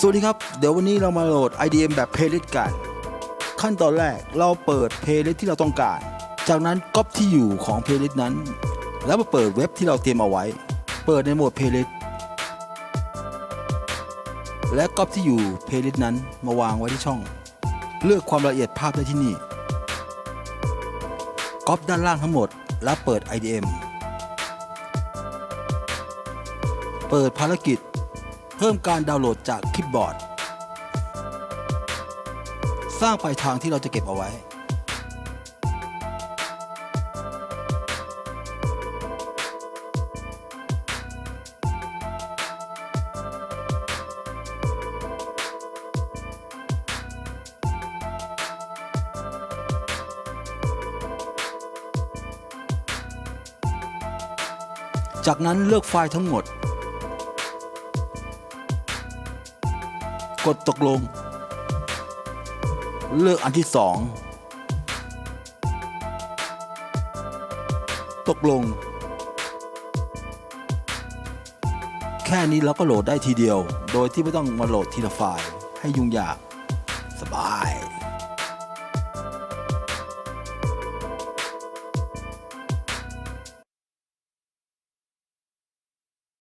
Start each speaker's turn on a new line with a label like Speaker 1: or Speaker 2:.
Speaker 1: สวัสดีครับ เดี๋ยววันนี้เรามาโหลด IDM แบบ playlist กัน ขั้นตอนแรกเราเปิด playlist ที่เราต้องการ จากนั้นก๊อปที่อยู่ของ playlist นั้น แล้วมาเปิดเว็บที่เราเตรียมเอาไว้ เปิดในโหมด playlist และก๊อปที่อยู่ playlist นั้นมาวางไว้ที่ช่อง เลือกความละเอียดภาพได้ที่นี่ก๊อปด้านล่างทั้งหมด แล้วเปิด IDM เปิดภารกิจ เพิ่มการดาวน์โหลดจากคลิปบอร์ด สร้างปลายทางที่เราจะเก็บเอาไว้ จากนั้นเลือกไฟล์ทั้งหมด กดตกลง เลือกอันที่สองตกลง แค่นี้เราก็โหลดได้ทีเดียว โดยที่ไม่ต้องมาโหลดทีละไฟล์ให้ยุ่งยาก สบาย